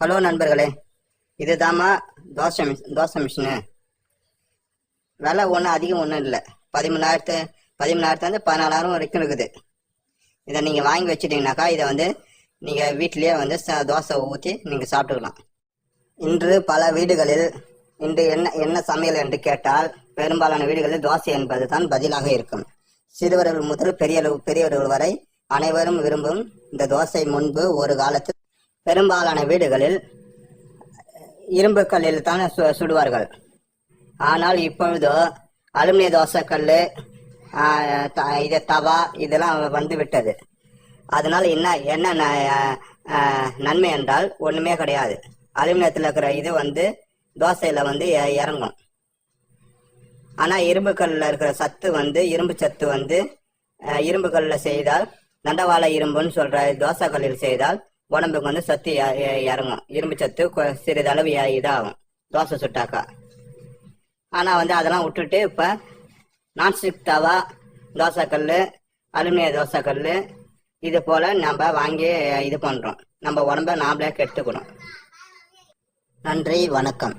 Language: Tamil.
ஹலோ நண்பர்களே. இதுதாம்மா தோசை மிஷ் தோசை மிஷினு. விலை ஒன்றும் அதிகம் ஒன்றும் இல்லை. பதிமூணாயிரத்து பதிமூணாயிரத்துலேருந்து பதினாலாயிரம் வரைக்கும் இருக்குது. இதை நீங்கள் வாங்கி வச்சிட்டிங்கனாக்கா இதை வந்து நீங்கள் வீட்டிலேயே வந்து ச- தோசை ஊற்றி நீங்கள் சாப்பிட்டுக்கலாம். இன்று பல வீடுகளில் இன்று என்ன என்ன சமையல் என்று கேட்டால் பெரும்பாலான வீடுகளில் தோசை என்பது தான் பதிலாக இருக்கும். சிறுவர்கள் முதல் பெரிய பெரியவர்கள் வரை அனைவரும் விரும்பும் இந்த தோசை முன்பு ஒரு காலத்தில் பெரும்பாலான வீடுகளில் இரும்பு கல்லில் தான் சு சுடுவார்கள். ஆனால் இப்பொழுதோ அலுமினிய தோசைக்கல் இது தவா இதெல்லாம் வந்து விட்டது அதனால் என்ன என்ன ந- நன்மை என்றால் ஒன்றுமே கிடையாது. அலுமினியத்தில் இருக்கிற இது வந்து தோசையில் வந்து இறங்கும். ஆனால் இரும்பு கல்லில் இருக்கிற சத்து வந்து இரும்பு சத்து வந்து இரும்புக்கல்லில் இரும்பு கல்லில் செய்தால் நண்டவாள இரும்புன்னு சொல்கிற தோசை கல்லில் செய்தால் உடம்புக்கு வந்து சத்து இறங்கும். இரும்பு சத்து கொ- சிறிதளவு இதாகும். தோசை சுட்டாக்கா. ஆனால் வந்து அதெல்லாம் விட்டுட்டு இப்போ நான்ஸ்டிக் தவா தோசைக்கல் அலுமினிய தோசைக்கல் இது போல் நம்ம வாங்கி இது பண்ணுறோம் நம்ம உடம்ப நாமளே கெடுத்துக்கணும் நன்றி வணக்கம்.